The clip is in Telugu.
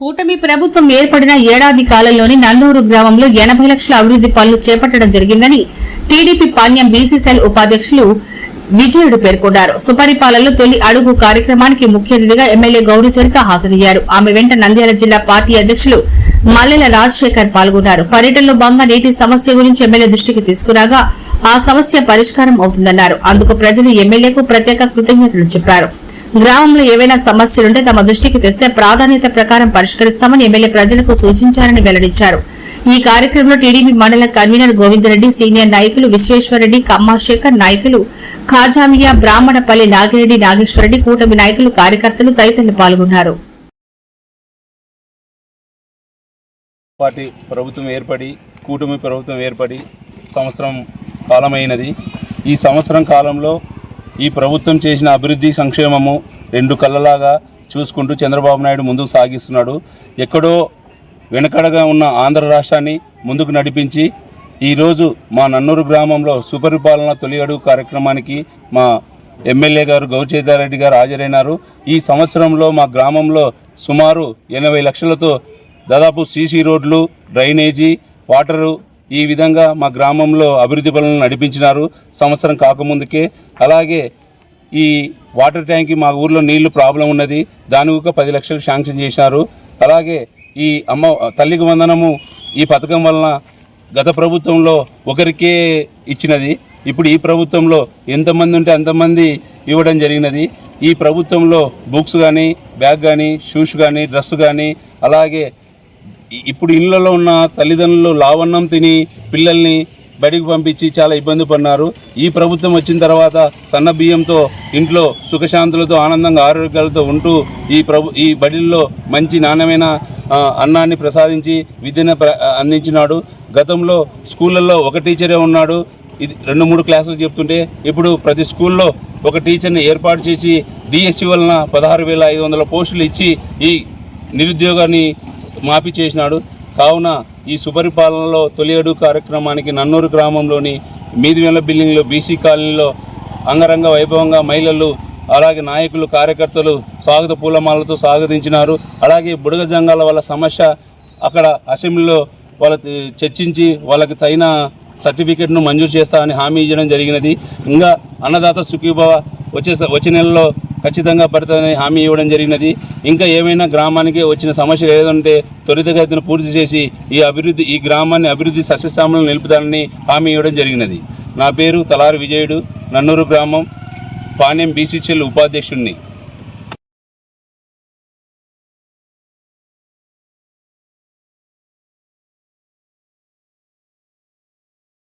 కూటమి ప్రభుత్వం ఏర్పడిన ఏడాది కాలంలోని నల్లూరు గ్రామంలో ఎనభై లక్షల అభివృద్ది పనులు చేపట్టడం జరిగిందని టీడీపీ పాణ్యం బీసీసీఎల్ ఉపాధ్యక్షులు విజయుడు పేర్కొన్నారు. సుపరిపాలనలో తొలి అడుగు కార్యక్రమానికి ముఖ్య అతిథిగా ఎమ్మెల్యే గౌరీచరిత హాజరయ్యారు. ఆమె వెంట నంద్యాల జిల్లా పార్టీ అధ్యక్షులు మల్లెల రాజశేఖర్ పాల్గొన్నారు. పర్యటనలో భాగంగా నీటి సమస్య గురించి ఎమ్మెల్యే దృష్టికి తీసుకురాగా ఆ సమస్య పరిష్కారం అవుతుందన్నారు. అందుకు ప్రజలు ఎమ్మెల్యేకు ప్రత్యేక కృతజ్ఞతలు చెప్పారు. గ్రామంలో ఏవైనా సమస్యలుంటే తమ దృష్టికి తెస్తే ప్రాధాన్యత ప్రకారం పరిష్కరిస్తామని ఎమ్మెల్యే ప్రజలకు సూచించారని వెల్లడించారు. ఈ కార్యక్రమంలో టీడీపీ మండల కన్వీనర్ గోవిందరెడ్డి సీనియర్ నాయకులు విశ్వేశ్వరరెడ్డి కమ్మాశేఖర్ నాయకులు ఖాజామియా బ్రాహ్మణపల్లి నాగిరెడ్డి నాగేశ్వరరెడ్డి కూటమి నాయకులు కార్యకర్తలు తదితరులు పాల్గొన్నారు. పార్టీ ప్రభుత్వం ఏర్పడి కూటమి ప్రభుత్వం ఏర్పడి సంవత్సరం కాలమైనది. ఈ సంవత్సరం కాలంలో ఈ ప్రభుత్వం చేసిన అభివృద్ధి సంక్షేమము రెండు కళ్ళలాగా చూసుకుంటూ చంద్రబాబు నాయుడు ముందుకు సాగిస్తున్నాడు. ఎక్కడో వెనకడగా ఉన్న ఆంధ్ర రాష్ట్రాన్ని ముందుకు నడిపించి ఈరోజు మా నన్నూరు గ్రామంలో సుపరిపాలన తొలి అడుగు కార్యక్రమానికి మా ఎమ్మెల్యే గారు గౌచేతారెడ్డి గారు హాజరైనారు. ఈ సంవత్సరంలో మా గ్రామంలో సుమారు ఎనభై లక్షలతో దాదాపు సీసీ రోడ్లు డ్రైనేజీ వాటరు ఈ విధంగా మా గ్రామంలో అభివృద్ధి పనులను నడిపించినారు. సంవత్సరం కాకముందుకే. అలాగే ఈ వాటర్ ట్యాంక్ మా ఊర్లో నీళ్ళు ప్రాబ్లం ఉన్నది. దానికి ఒక పది లక్షలు శాంక్షన్ చేశారు అలాగే ఈ అమ్మ తల్లికి వందనము ఈ పథకం వలన గత ప్రభుత్వంలో ఒకరికే ఇచ్చినది. ఇప్పుడు ఈ ప్రభుత్వంలో ఎంతమంది ఉంటే అంతమంది ఇవ్వడం జరిగినది. ఈ ప్రభుత్వంలో బుక్స్ కానీ బ్యాగ్ కానీ షూస్ కానీ డ్రెస్ కానీ అలాగే ఇప్పుడు ఇళ్ళలో ఉన్న తల్లిదండ్రులు లావన్నం తిని పిల్లల్ని బడికి పంపించి చాలా ఇబ్బంది పడినారు. ఈ ప్రభుత్వం వచ్చిన తర్వాత సన్న బియ్యంతో ఇంట్లో సుఖశాంతులతో ఆనందంగా ఆరోగ్యాలతో ఉంటూ ఈ ప్రభు ఈ బడిల్లో మంచి నాణ్యమైన అన్నాన్ని ప్రసాదించి విద్యను ప్ర- అందించినాడు. గతంలో స్కూళ్ళల్లో ఒక టీచరే ఉన్నాడు. ఇది రెండు మూడు క్లాసులు చెప్తుంటే ఇప్పుడు ప్రతి స్కూల్లో ఒక టీచర్ని ఏర్పాటు చేసి డిఎస్సి వలన పదహారు వేల ఐదు వందల పోస్టులు ఇచ్చి ఈ నిరుద్యోగాన్ని మాఫీ చేసినాడు. కావున ఈ సుపరిపాలనలో తొలి అడుగు కార్యక్రమానికి నన్నూరు గ్రామంలోని మీదివేల బిల్డింగ్లో బీసీ కాలనీలో అంగరంగ వైభవంగా మహిళలు అలాగే నాయకులు కార్యకర్తలు స్వాగత పూలమాలతో స్వాగతించినారు. అలాగే బుడగ జంగాల వాళ్ళ సమస్య అక్కడ అసెంబ్లీలో వాళ్ళ చర్చించి వాళ్ళకి తగిన సర్టిఫికెట్ను మంజూరు చేస్తామని హామీ ఇవ్వడం జరిగినది. ఇంకా అన్నదాత సుఖీభవ వచ్చే వచ్చే నెలలో ఖచ్చితంగా పడుతుందని హామీ ఇవ్వడం జరిగినది. ఇంకా ఏమైనా గ్రామానికి వచ్చిన సమస్యలు ఏదంటే త్వరితగతిన పూర్తి చేసి ఈ అభివృద్ధి ఈ గ్రామాన్ని అభివృద్ధి సస్యశ్యామలను నిలుపుతానని హామీ ఇవ్వడం జరిగినది. నా పేరు తలారి విజయుడు నన్నూరు గ్రామం పాణ్యం బీసీసీఎల్ ఉపాధ్యక్షుడిని.